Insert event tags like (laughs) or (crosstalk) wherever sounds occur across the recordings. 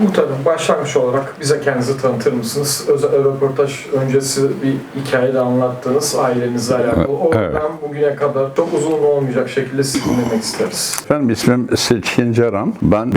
Muhtarım başlangıç olarak bize kendinizi tanıtır mısınız? Özel röportaj öncesi bir hikaye de anlattınız ailenizle alakalı. Oradan Evet. bugüne kadar çok uzun olmayacak şekilde sizi dinlemek isteriz. Benim ismim Seçkin Caran. Ben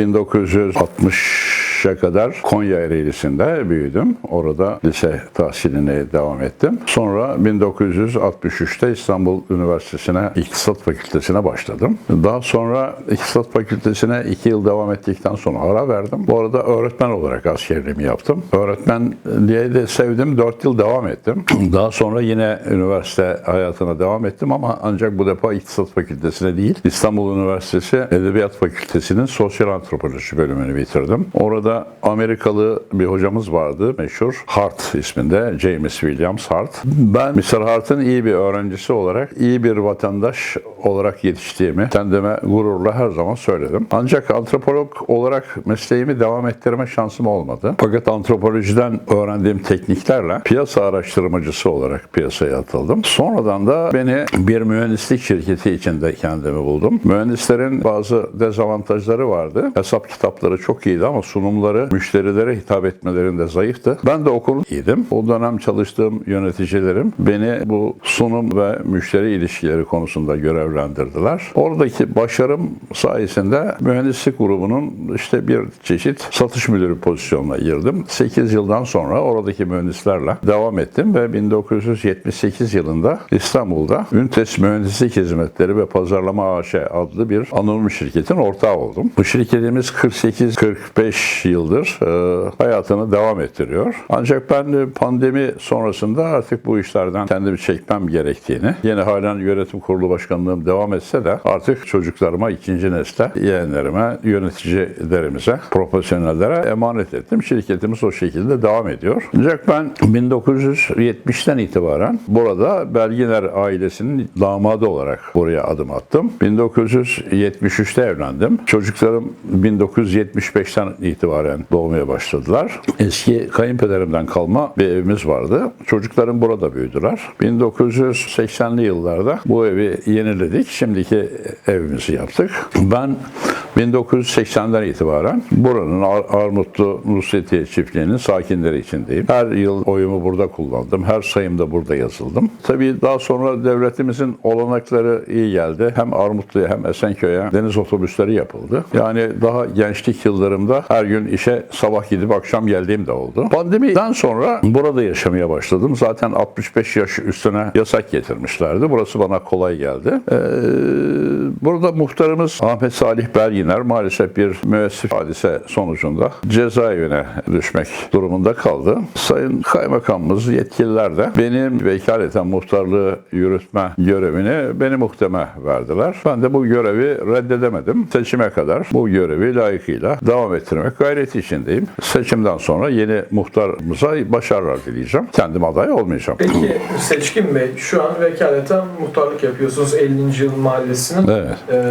1960'a kadar Konya Ereğlisi'nde büyüdüm. Orada lise tahsiline devam ettim. Sonra 1963'te İstanbul Üniversitesi'ne İktisat Fakültesine başladım. Daha sonra İktisat Fakültesine iki yıl devam ettikten sonra ara verdim. Bu arada öğretmen olarak askerliğimi yaptım. Öğretmen diye de sevdim. 4 yıl devam ettim. Daha sonra yine üniversite hayatına devam ettim ama ancak bu defa İktisat Fakültesine değil İstanbul Üniversitesi Edebiyat Fakültesi'nin Sosyal Antropoloji bölümünü bitirdim. Orada Amerikalı bir hocamız vardı meşhur Hart isminde James Williams Hart. Ben Mr. Hart'ın iyi bir öğrencisi olarak iyi bir vatandaş olarak yetiştiğimi kendime gururla her zaman söyledim. Ancak antropolog olarak mesleğimi devam ettirme şansım olmadı. Fakat antropolojiden öğrendiğim tekniklerle piyasa araştırmacısı olarak piyasaya atıldım. Sonradan da beni bir mühendislik şirketi içinde kendimi buldum. Mühendislerin bazı dezavantajları vardı. Hesap kitapları çok iyiydi ama sunumları müşterilere hitap etmelerinde zayıftı. Ben de okulun iyiydim. O dönem çalıştığım yöneticilerim beni bu sunum ve müşteri ilişkileri konusunda görevlendirdiler. Oradaki başarım sayesinde mühendislik grubunun işte bir çeşit satış müdürü pozisyonuna girdim. 8 yıldan sonra oradaki mühendislerle devam ettim ve 1978 yılında İstanbul'da Üntes Mühendislik Hizmetleri ve Pazarlama AŞ adlı bir anonim şirketin ortağı oldum. Bu şirketimiz 48-45 yıldır e, hayatını devam ettiriyor. Ancak ben de pandemi sonrasında artık bu işlerden kendimi çekmem gerektiğini, yine halen yönetim kurulu başkanlığım devam etse de artık çocuklarıma, ikinci nesle, yeğenlerime, yöneticilerimize, profesyonellere emanet ettim. Şirketimiz o şekilde devam ediyor. Ancak ben 1970'ten itibaren burada Belginer ailesinin damadı olarak buraya adım attım. 1973'te evlendim. Çocuklarım 1975'ten itibaren doğmaya başladılar. Eski kayınpederimden kalma bir evimiz vardı. Çocuklarım burada büyüdüler. 1980'li yıllarda bu evi yeniledik. Şimdiki evimizi yaptık. Ben 1980'den itibaren buranın Ar- Armutlu Nusretiye çiftliğinin sakinleri içindeyim. Her yıl oyumu burada kullandım. Her sayımda burada yazıldım. Tabii daha sonra devletimizin olanakları iyi geldi. Hem Armutlu'ya hem Esenköy'e deniz otobüsleri yapıldı. Yani daha gençlik yıllarımda her gün işe sabah gidip akşam geldiğim de oldu. Pandemiden sonra burada yaşamaya başladım. Zaten 65 yaş üstüne yasak getirmişlerdi. Burası bana kolay geldi. Ee, burada muhtarımız Ahmet Salih Belginer maalesef bir müessif hadise sonucunda cezaevine düşmek durumunda kaldı. Sayın Kaymakamımız, yetkililer de benim vekaleten muhtarlığı yürütme görevini beni muhteme verdiler. Ben de bu görevi reddedemedim. Seçime kadar bu görevi layıkıyla devam ettirmek gayreti içindeyim. Seçimden sonra yeni muhtarımıza başarılar dileyeceğim. Kendim aday olmayacağım. Peki Seçkin Bey şu an vekaleten muhtarlık yapıyorsunuz 50. yıl mahallesinin. Evet. e,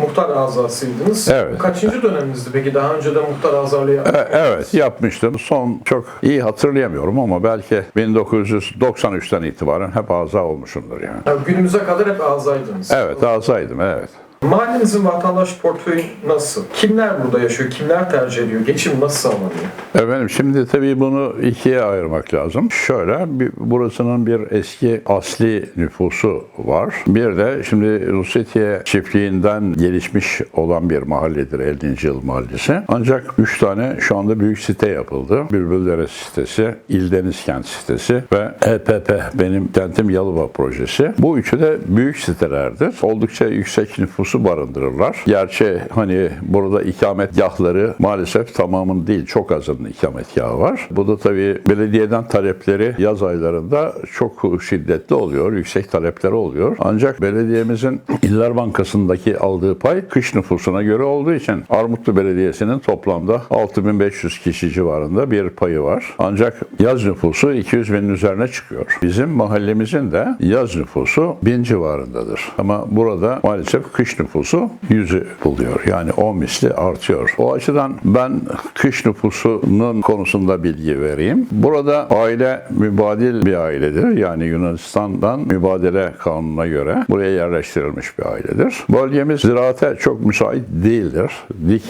muhtar azasıydınız. Evet. Kaçıncı döneminizdi peki? Daha önce de muhtar azarlığı yaptınız. E- Evet yapmıştım. Son çok iyi hatırlayamıyorum ama belki 1993'ten itibaren hep aza olmuşumdur yani. Yani günümüze kadar hep azaydınız. Evet azaydım evet. Mahallenizin vatandaş portföyü nasıl? Kimler burada yaşıyor? Kimler tercih ediyor? Geçim nasıl sağlanıyor? Efendim şimdi tabii bunu ikiye ayırmak lazım. Şöyle bir, burasının bir eski asli nüfusu var. Bir de şimdi Rusetiye çiftliğinden gelişmiş olan bir mahalledir 50. yıl mahallesi. Ancak 3 tane şu anda büyük site yapıldı. Bülbüldere sitesi, İldeniz Kent sitesi ve EPP benim kentim Yalıva projesi. Bu üçü de büyük sitelerdir. Oldukça yüksek nüfusu barındırırlar. Gerçi hani burada ikametgahları maalesef tamamının değil çok azının ikametgahı var. Bu da tabii belediyeden talepleri yaz aylarında çok şiddetli oluyor. Yüksek talepleri oluyor. Ancak belediyemizin İller Bankası'ndaki aldığı pay kış nüfusuna göre olduğu için Armutlu Belediyesi'nin toplamda 6500 kişi civarında bir payı var. Ancak yaz nüfusu 200 binin üzerine çıkıyor. Bizim mahallemizin de yaz nüfusu 1000 civarındadır. Ama burada maalesef kış nüfusu 100'ü buluyor. Yani 10 misli artıyor. O açıdan ben kış nüfusunun konusunda bilgi vereyim. Burada aile mübadil bir ailedir. Yani Yunanistan'dan mübadele kanununa göre buraya yerleştirilmiş bir ailedir. Bölgemiz ziraate çok müsait değildir. Dik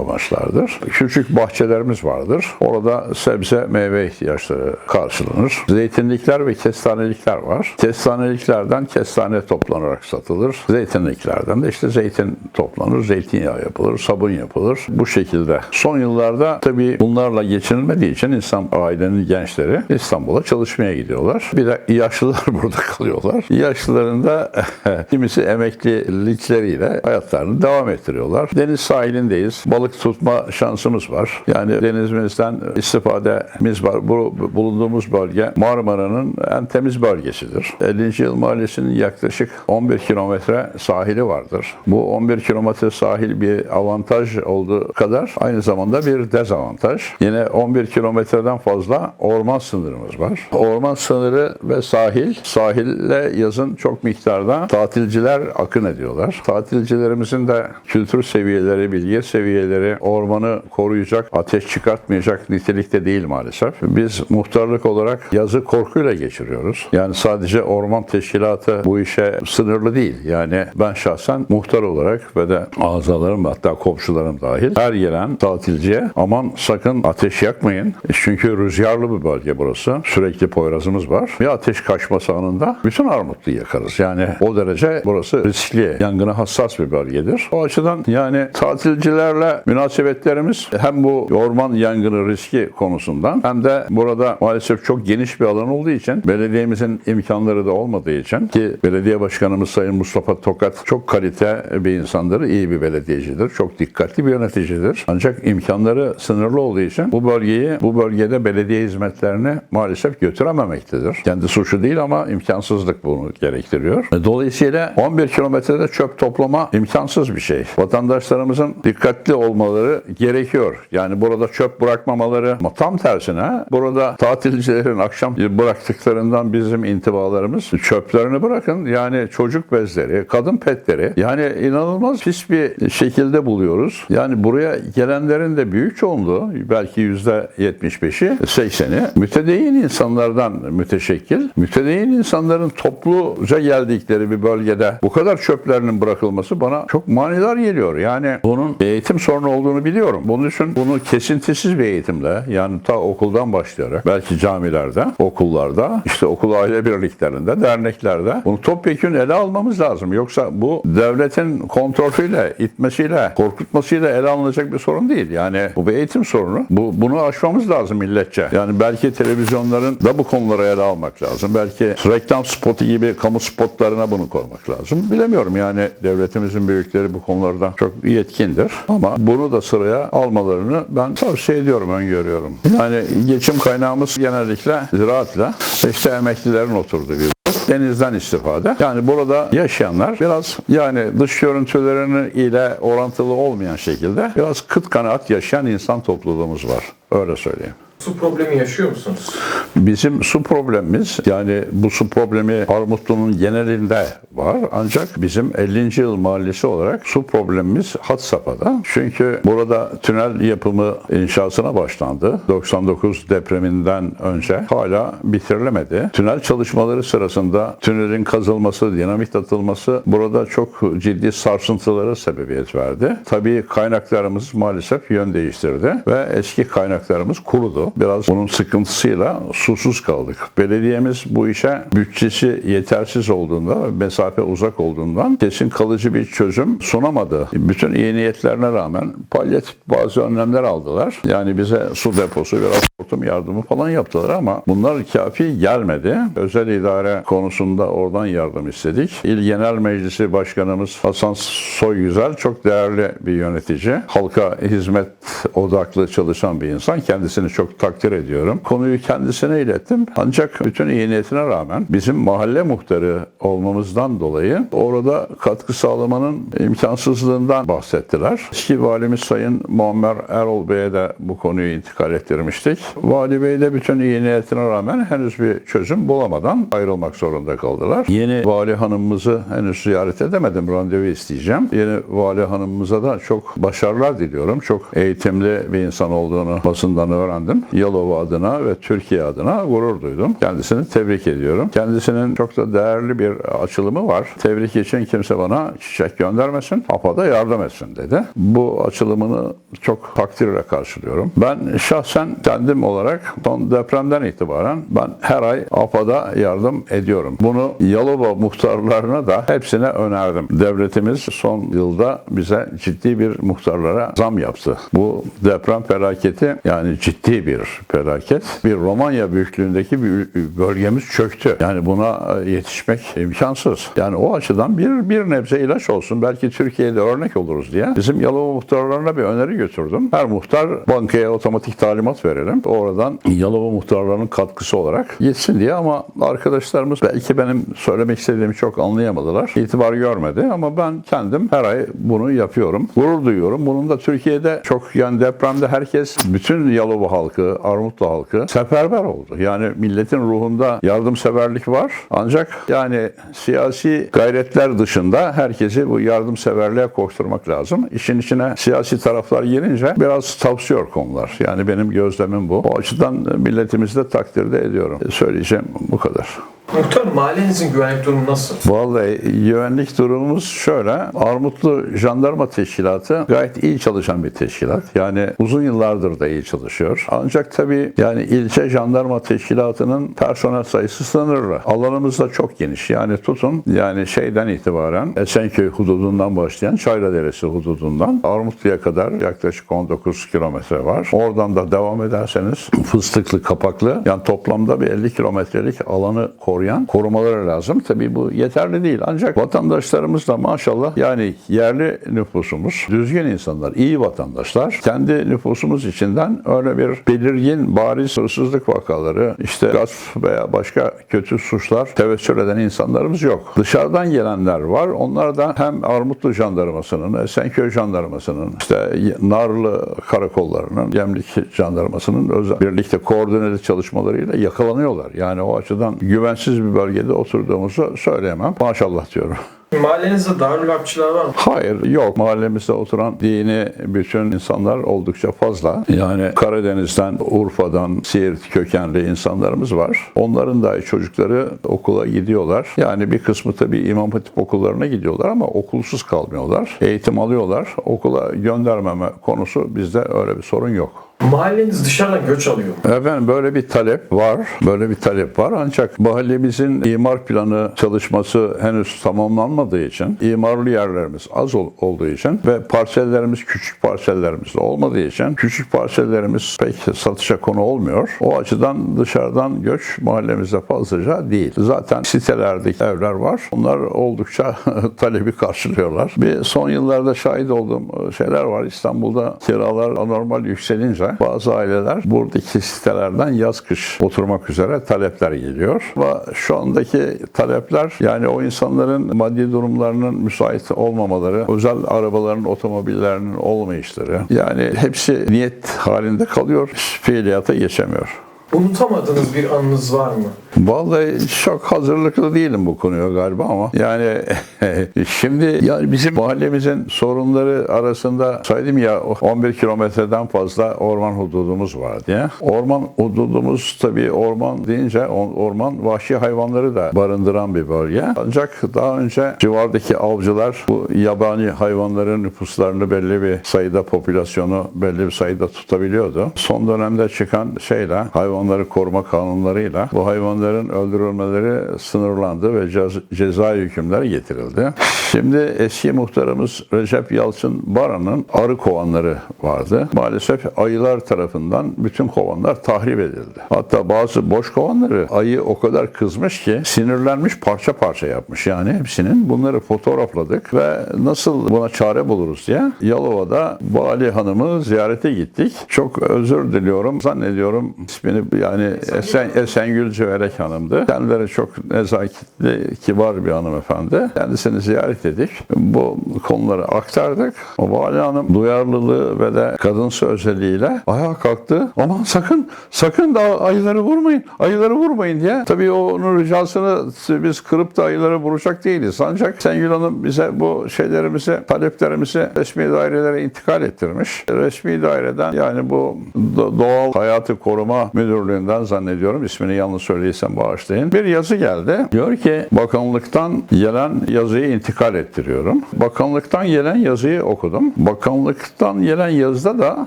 amaçlardır. Küçük bahçelerimiz vardır. Orada sebze, meyve ihtiyaçları karşılanır. Zeytinlikler ve kestanelikler var. Kestaneliklerden kestane toplanarak satılır. Zeytinliklerden de işte zeytin toplanır, zeytinyağı yapılır, sabun yapılır. Bu şekilde. Son yıllarda tabii bunlarla geçinilmediği için insan ailenin gençleri İstanbul'a çalışmaya gidiyorlar. Bir de yaşlılar (laughs) burada kalıyorlar. Yaşlıların da (laughs) kimisi emeklilikleriyle hayatlarını devam ettiriyorlar. Deniz sahilindeyiz. Balık tutma şansımız var. Yani denizimizden istifademiz var. Bu bulunduğumuz bölge Marmara'nın en temiz bölgesidir. 50. Yıl Mahallesi'nin yaklaşık 11 kilometre sahili vardır. Bu 11 kilometre sahil bir avantaj olduğu kadar aynı zamanda bir dezavantaj. Yine 11 kilometreden fazla orman sınırımız var. Orman sınırı ve sahil, sahille yazın çok miktarda tatilciler akın ediyorlar. Tatilcilerimizin de kültür seviyeleri, bilgi seviyeleri ormanı koruyacak, ateş çıkartmayacak nitelikte değil maalesef. Biz muhtarlık olarak yazı korkuyla geçiriyoruz. Yani sadece orman teşkilatı bu işe sınırlı değil. Yani ben şahsen muhtar olarak ve de azalarım hatta komşularım dahil her gelen tatilciye aman sakın ateş yakmayın. Çünkü rüzgarlı bir bölge burası. Sürekli poyrazımız var. Bir ateş kaçması anında bütün armutluğu yakarız. Yani o derece burası riskli, yangına hassas bir bölgedir. O açıdan yani tatilcilerle münasebetlerimiz hem bu orman yangını riski konusundan hem de burada maalesef çok geniş bir alan olduğu için belediyemizin imkanları da olmadığı için ki belediye başkanımız Sayın Mustafa Tokat çok kalite bir insandır, iyi bir belediyecidir, çok dikkatli bir yöneticidir. Ancak imkanları sınırlı olduğu için bu bölgeyi, bu bölgede belediye hizmetlerini maalesef götürememektedir. Kendi suçu değil ama imkansızlık bunu gerektiriyor. Dolayısıyla 11 kilometrede çöp toplama imkansız bir şey. Vatandaşlarımızın dikkatli olmaları gerekiyor. Yani burada çöp bırakmamaları ama tam tersine burada tatilcilerin akşam bıraktıklarından bizim intibalarımız çöplerini bırakın. Yani çocuk bezleri, kadın petleri yani inanılmaz pis bir şekilde buluyoruz. Yani buraya gelenlerin de büyük çoğunluğu belki yüzde 75'i 80'i mütedeyyin insanlardan müteşekkil. Mütedeyyin insanların topluca geldikleri bir bölgede bu kadar çöplerinin bırakılması bana çok manidar geliyor. Yani bunun eğitim sorunu olduğunu biliyorum. Bunun için bunu kesintisiz bir eğitimle yani ta okuldan başlayarak belki camilerde, okullarda, işte okul aile birliklerinde, derneklerde bunu topyekun ele almamız lazım. Yoksa bu devletin kontrolüyle, itmesiyle, korkutmasıyla ele alınacak bir sorun değil. Yani bu bir eğitim sorunu. Bu bunu aşmamız lazım milletçe. Yani belki televizyonların da bu konuları ele almak lazım. Belki reklam spotu gibi kamu spotlarına bunu koymak lazım. Bilemiyorum yani devletimizin büyükleri bu konularda çok yetkindir. Ama bunu da sıraya almalarını ben tavsiye ediyorum, öngörüyorum. Yani geçim kaynağımız genellikle ziraatla işte emeklilerin oturduğu bir denizden istifade. Yani burada yaşayanlar biraz yani dış görüntülerini ile orantılı olmayan şekilde biraz kıt kanaat yaşayan insan topluluğumuz var. Öyle söyleyeyim. Su problemi yaşıyor musunuz? Bizim su problemimiz yani bu su problemi Armutlu'nun genelinde var ancak bizim 50. yıl mahallesi olarak su problemimiz had safhada. Çünkü burada tünel yapımı inşasına başlandı. 99 depreminden önce hala bitirilemedi. Tünel çalışmaları sırasında tünelin kazılması, dinamit atılması burada çok ciddi sarsıntılara sebebiyet verdi. Tabii kaynaklarımız maalesef yön değiştirdi ve eski kaynaklarımız kurudu. Biraz bunun sıkıntısıyla susuz kaldık. Belediyemiz bu işe bütçesi yetersiz olduğunda, mesafe uzak olduğundan kesin kalıcı bir çözüm sunamadı. Bütün iyi niyetlerine rağmen palyatif bazı önlemler aldılar. Yani bize su deposu, biraz hortum yardımı falan yaptılar ama bunlar kafi gelmedi. Özel idare konusunda oradan yardım istedik. İl Genel Meclisi Başkanımız Hasan Soygüzel çok değerli bir yönetici. Halka hizmet odaklı çalışan bir insan. Kendisini çok takdir ediyorum. Konuyu kendisine ilettim. Ancak bütün iyi niyetine rağmen bizim mahalle muhtarı olmamızdan dolayı orada katkı sağlamanın imkansızlığından bahsettiler. Eski valimiz Sayın Muammer Erol Bey'e de bu konuyu intikal ettirmiştik. Vali Bey de bütün iyi niyetine rağmen henüz bir çözüm bulamadan ayrılmak zorunda kaldılar. Yeni vali hanımımızı henüz ziyaret edemedim. Randevu isteyeceğim. Yeni vali hanımımıza da çok başarılar diliyorum. Çok eğitimli bir insan olduğunu basından öğrendim. Yalova adına ve Türkiye adına gurur duydum. Kendisini tebrik ediyorum. Kendisinin çok da değerli bir açılımı var. Tebrik için kimse bana çiçek göndermesin, APA'da yardım etsin dedi. Bu açılımını çok takdirle karşılıyorum. Ben şahsen kendim olarak son depremden itibaren ben her ay APA'da yardım ediyorum. Bunu Yalova muhtarlarına da hepsine önerdim. Devletimiz son yılda bize ciddi bir muhtarlara zam yaptı. Bu deprem felaketi yani ciddi bir felaket. Bir Romanya büyüklüğündeki bir bölgemiz çöktü. Yani buna yetişmek imkansız. Yani o açıdan bir bir nebze ilaç olsun. Belki Türkiye'de örnek oluruz diye. Bizim Yalova muhtarlarına bir öneri götürdüm. Her muhtar bankaya otomatik talimat verelim. Oradan Yalova muhtarlarının katkısı olarak gitsin diye ama arkadaşlarımız belki benim söylemek istediğimi çok anlayamadılar. İtibar görmedi ama ben kendim her ay bunu yapıyorum. Gurur duyuyorum. Bunun da Türkiye'de çok yani depremde herkes bütün Yalova halkı, Armutlu halkı seferber oldu. Yani milletin ruhunda yardımseverlik var. Ancak yani siyasi gayretler dışında herkesi bu yardımseverliğe koşturmak lazım. İşin içine siyasi taraflar girince biraz tavsiyor konular. Yani benim gözlemim bu. O açıdan milletimizi de takdirde ediyorum. Söyleyeceğim bu kadar. Muhtar mahallenizin güvenlik durumu nasıl? Vallahi güvenlik durumumuz şöyle. Armutlu Jandarma Teşkilatı gayet iyi çalışan bir teşkilat. Yani uzun yıllardır da iyi çalışıyor. Ancak tabii yani ilçe jandarma teşkilatının personel sayısı sınırlı. Alanımız da çok geniş. Yani tutun yani şeyden itibaren Esenköy hududundan başlayan Çayla Deresi hududundan Armutlu'ya kadar yaklaşık 19 kilometre var. Oradan da devam ederseniz Fıstıklı, Kapaklı yani toplamda bir 50 kilometrelik alanı koruyan korumaları lazım. Tabii bu yeterli değil. Ancak vatandaşlarımız da maşallah yani yerli nüfusumuz düzgün insanlar, iyi vatandaşlar. Kendi nüfusumuz içinden öyle bir belirgin bariz hırsızlık vakaları, işte gasp veya başka kötü suçlar tevessül eden insanlarımız yok. Dışarıdan gelenler var. Onlar da hem Armutlu Jandarması'nın, Esenköy Jandarması'nın, işte Narlı karakollarının, Gemlik Jandarması'nın özel birlikte koordineli çalışmalarıyla yakalanıyorlar. Yani o açıdan güvensiz bir bölgede oturduğumuzu söyleyemem. Maşallah diyorum. Mahallenizde Darül Harpçılar var mı? Hayır yok. Mahallemizde oturan dini bütün insanlar oldukça fazla. Yani Karadeniz'den, Urfa'dan, Siirt kökenli insanlarımız var. Onların da çocukları okula gidiyorlar. Yani bir kısmı tabii İmam Hatip okullarına gidiyorlar ama okulsuz kalmıyorlar. Eğitim alıyorlar. Okula göndermeme konusu bizde öyle bir sorun yok. Mahalleniz dışarıdan göç alıyor? Efendim böyle bir talep var. Böyle bir talep var. Ancak mahallemizin imar planı çalışması henüz tamamlanmadığı için, imarlı yerlerimiz az ol- olduğu için ve parsellerimiz küçük parsellerimiz de olmadığı için küçük parsellerimiz pek satışa konu olmuyor. O açıdan dışarıdan göç mahallemizde fazlaca değil. Zaten sitelerdeki evler var. Onlar oldukça (laughs) talebi karşılıyorlar. Bir son yıllarda şahit olduğum şeyler var. İstanbul'da kiralar anormal yükselince bazı aileler buradaki sitelerden yaz kış oturmak üzere talepler geliyor. Ve şu andaki talepler yani o insanların maddi durumlarının müsait olmamaları, özel arabaların, otomobillerinin olmayışları yani hepsi niyet halinde kalıyor, fiiliyata geçemiyor. Unutamadığınız bir anınız var mı? Vallahi çok hazırlıklı değilim bu konuya galiba ama yani (laughs) şimdi yani bizim mahallemizin sorunları arasında saydım ya 11 kilometreden fazla orman hududumuz var diye. Orman hududumuz tabii orman deyince orman vahşi hayvanları da barındıran bir bölge. Ancak daha önce civardaki avcılar bu yabani hayvanların nüfuslarını belli bir sayıda popülasyonu belli bir sayıda tutabiliyordu. Son dönemde çıkan şeyle hayvanları koruma kanunlarıyla bu hayvanların öldürülmeleri sınırlandı ve cez- ceza hükümleri getirildi. Şimdi eski muhtarımız Recep Yalçın Baran'ın arı kovanları vardı. Maalesef ayılar tarafından bütün kovanlar tahrip edildi. Hatta bazı boş kovanları ayı o kadar kızmış ki sinirlenmiş parça parça yapmış yani hepsinin. Bunları fotoğrafladık ve nasıl buna çare buluruz diye Yalova'da Vali Hanım'ı ziyarete gittik. Çok özür diliyorum. Zannediyorum ismini yani Esen, Esengül Cövelek Hanım'dı. Kendileri çok nezaketli, kibar bir hanımefendi. Kendisini ziyaret dedik. Bu konuları aktardık. O Vali Hanım duyarlılığı ve de kadınsı özelliğiyle ayağa kalktı. Aman sakın sakın da ayıları vurmayın. Ayıları vurmayın diye. Tabii onun ricasını biz kırıp da ayıları vuracak değiliz. Ancak Sengül Hanım bize bu şeylerimizi, taleplerimizi resmi dairelere intikal ettirmiş. Resmi daireden yani bu do- doğal hayatı koruma müdürlüğünden zannediyorum ismini yanlış söyleysem bağışlayın. Bir yazı geldi. Diyor ki bakanlıktan gelen yazıyı intikal ettiriyorum. Bakanlıktan gelen yazıyı okudum. Bakanlıktan gelen yazıda da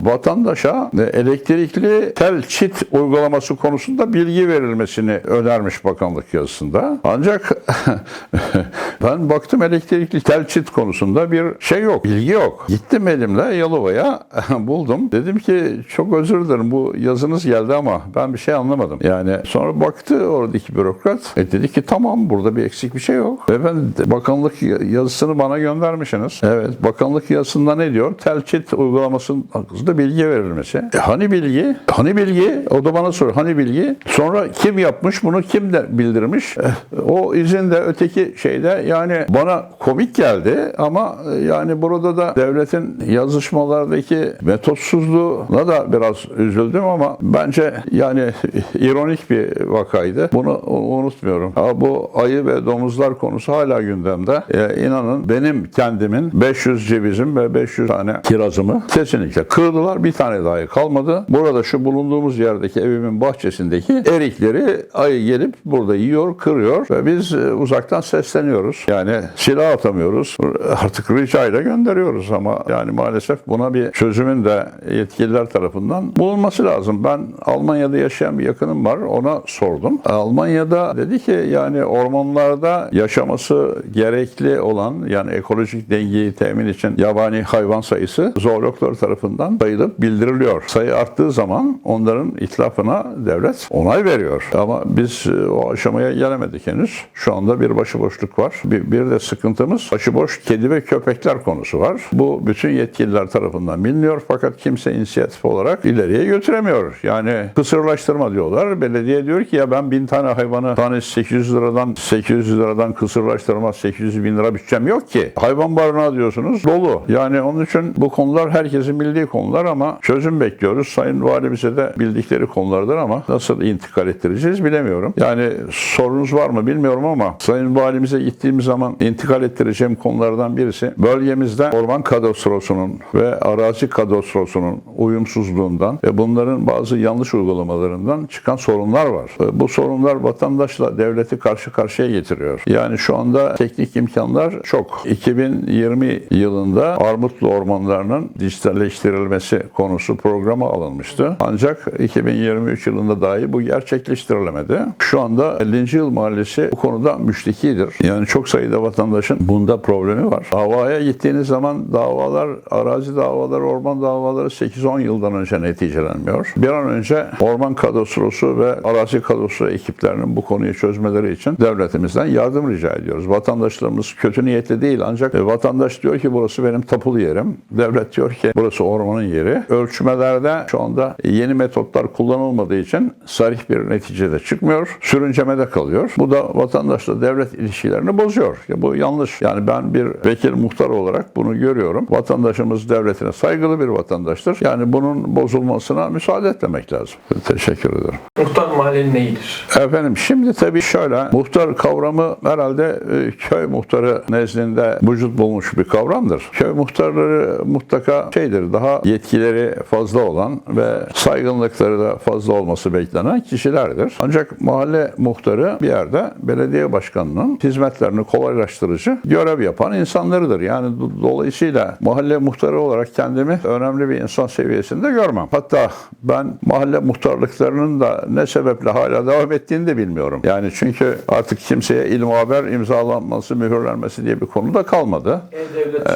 vatandaşa e, elektrikli tel çit uygulaması konusunda bilgi verilmesini önermiş bakanlık yazısında. Ancak (laughs) ben baktım elektrikli tel çit konusunda bir şey yok, bilgi yok. Gittim elimle Yalova'ya (laughs) buldum. Dedim ki çok özür dilerim bu yazınız geldi ama ben bir şey anlamadım. Yani sonra baktı oradaki bürokrat. E dedi ki tamam burada bir eksik bir şey yok. Ve ben bakanlık yazısını bana göndermişsiniz. Evet bakanlık yazısında ne diyor? Tel çit uygulamasının hakkında bilgi verilmesi. E, hani bilgi? Hani bilgi? O da bana soruyor. Hani bilgi? Sonra kim yapmış bunu kim de bildirmiş? Eh, O izin de öteki şeyde yani bana komik geldi ama e, yani burada da devletin yazışmalardaki metotsuzluğuna da biraz üzüldüm ama bence yani ironik bir vakaydı. Bunu unutmuyorum. Ha, bu ayı ve domuzlar konusu hala gündemde. E, inanın benim kendimin 500 cevizim ve 500 tane kirazımı kesinlikle kırdılar. Bir tane dahi kalmadı. Burada şu bulunduğumuz yerdeki evimin bahçesindeki erikleri ayı gelip burada yiyor, kırıyor ve biz e, uzaktan sesleniyoruz. Yani silah atamıyoruz. Artık ricayla gönderiyoruz ama yani maalesef buna bir çözümün de yetkililer tarafından bulunması lazım. Ben Almanya'da yaşayan bir yakınım var. Ona sordum. Almanya'da dedi ki yani ormanlarda yaşaması gerekli olan yani ekolojik dengeyi temin için yabani hayvan sayısı zoologlar tarafından sayılıp bildiriliyor. Sayı arttığı zaman onların itlafına devlet onay veriyor. Ama biz e, o aşamaya gelemedik henüz. Şu anda bir başıboşluk var. Bir, bir de sıkıntımız başıboş kedi ve köpekler konusu var. Bu bütün yetkililer tarafından biliniyor fakat kimse inisiyatif olarak ileriye götüremiyor. Yani kısırlaştırma diyorlar. Belediye diyor ki ya ben bin tane hayvanı tanesi 800 liradan 800 liradan kısırlaştırma 800 bin lira bütçem yok ki. Hayvan barınağı diyorsunuz dolu. Yani onun için bu konular herkesin bildiği konular ama çözüm bekliyoruz. Sayın Valimize de bildikleri konulardır ama nasıl intikal ettireceğiz bilemiyorum. Yani sorunuz var mı bilmiyorum ama Sayın Valimize gittiğimiz zaman intikal ettireceğim konulardan birisi bölgemizde orman kadastrosunun ve arazi kadastrosunun uyumsuzluğundan ve bunların bazı yanlış uygulamalarından çıkan sorunlar var. E, Bu sorunlar vatandaşla devleti karşı karşıya getiriyor. Yani şu anda teknik imkanlar çok. 2020 yılında Armutlu ormanlarının dijitalleştirilmesi konusu programa alınmıştı. Ancak 2023 yılında dahi bu gerçekleştirilemedi. Şu anda 50. Yıl Mahallesi bu konuda müştekidir. Yani çok sayıda vatandaşın bunda problemi var. Davaya gittiğiniz zaman davalar, arazi davaları, orman davaları 8-10 yıldan önce neticelenmiyor. Bir an önce orman kadastrosu ve arazi kadastro ekiplerinin bu konuyu çözmeleri için devletimizden yardım rica ediyoruz. Vatandaşlarımız kötü niyetli değil ancak e, vatandaş diyor ki burası benim tapulu yerim. Devlet diyor ki burası ormanın yeri. Ölçmelerde şu anda yeni metotlar kullanılmadığı için sarih bir neticede çıkmıyor. Sürüncemede kalıyor. Bu da vatandaşla devlet ilişkilerini bozuyor. Ya bu yanlış. Yani ben bir vekil muhtar olarak bunu görüyorum. Vatandaşımız devletine saygılı bir vatandaştır. Yani bunun bozulmasına müsaade etmemek lazım. Teşekkür ederim. Muhtar mahallenin neyidir? Efendim şimdi tabii şöyle muhtar kavramı herhalde e, köy muhtarı nezdinde vücut bulmuş bir kavramdır. Köy muhtarları mutlaka şeydir daha yetkileri fazla olan ve saygınlıkları da fazla olması beklenen kişilerdir. Ancak mahalle muhtarı bir yerde belediye başkanının hizmetlerini kolaylaştırıcı görev yapan insanlarıdır. Yani do- dolayısıyla mahalle muhtarı olarak kendimi önemli bir insan seviyesinde görmem. Hatta ben mahalle muhtarlıklarının da ne sebeple hala devam ettiğini de bilmiyorum. Yani çünkü artık kimseye ilm haber imzalanması, mühürlenmesi diye bir konu da kalmadı. E-Devlet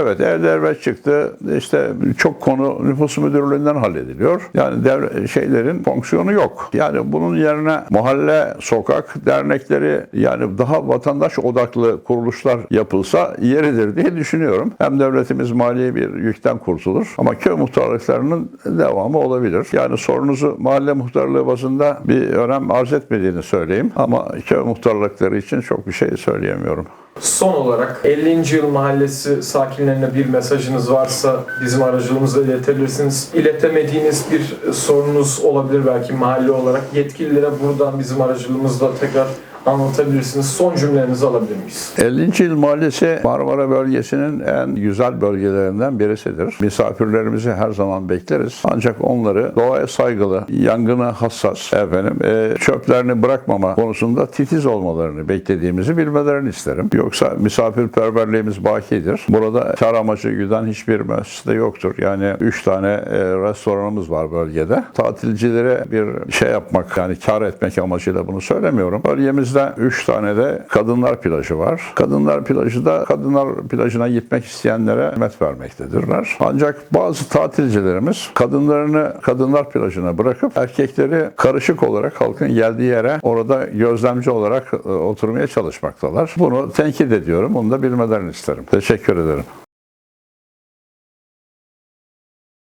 Evet, e-devlet çıktı. İşte çok konu nüfus müdürlüğünden hallediliyor. Yani devre, şeylerin fonksiyonu yok. Yani bunun yerine mahalle, sokak dernekleri yani daha vatandaş odaklı kuruluşlar yapılsa yeridir diye düşünüyorum. Hem devletimiz mali bir yükten kurtulur ama köy muhtarlıklarının devamı olabilir. Yani sorunuzu mahalle muhtarlığı bazında bir önem arz etmediğini söyleyeyim ama köy muhtarlıkları için çok bir şey söyleyemiyorum. Son olarak 50. Yıl Mahallesi sakinlerine bir mesajınız varsa bizim aracılığımızla iletebilirsiniz. İletemediğiniz bir sorunuz olabilir belki mahalle olarak. Yetkililere buradan bizim aracılığımızla tekrar anlatabilirsiniz. Son cümlelerinizi alabilir miyiz? 50. Yıl Mahallesi Marmara bölgesinin en güzel bölgelerinden birisidir. Misafirlerimizi her zaman bekleriz. Ancak onları doğaya saygılı, yangına hassas, efendim, e, çöplerini bırakmama konusunda titiz olmalarını beklediğimizi bilmelerini isterim. Yoksa misafirperverliğimiz bakidir. Burada kar amacı güden hiçbir müessese yoktur. Yani 3 tane e, restoranımız var bölgede. Tatilcilere bir şey yapmak yani kar etmek amacıyla bunu söylemiyorum. Bölgemizde 3 tane de kadınlar plajı var. Kadınlar plajı da kadınlar plajına gitmek isteyenlere hizmet vermektedirler. Ancak bazı tatilcilerimiz kadınlarını kadınlar plajına bırakıp erkekleri karışık olarak halkın geldiği yere orada gözlemci olarak e, oturmaya çalışmaktalar. Bunu tenkit ediyorum. Bunu da bilmelerini isterim. Teşekkür ederim.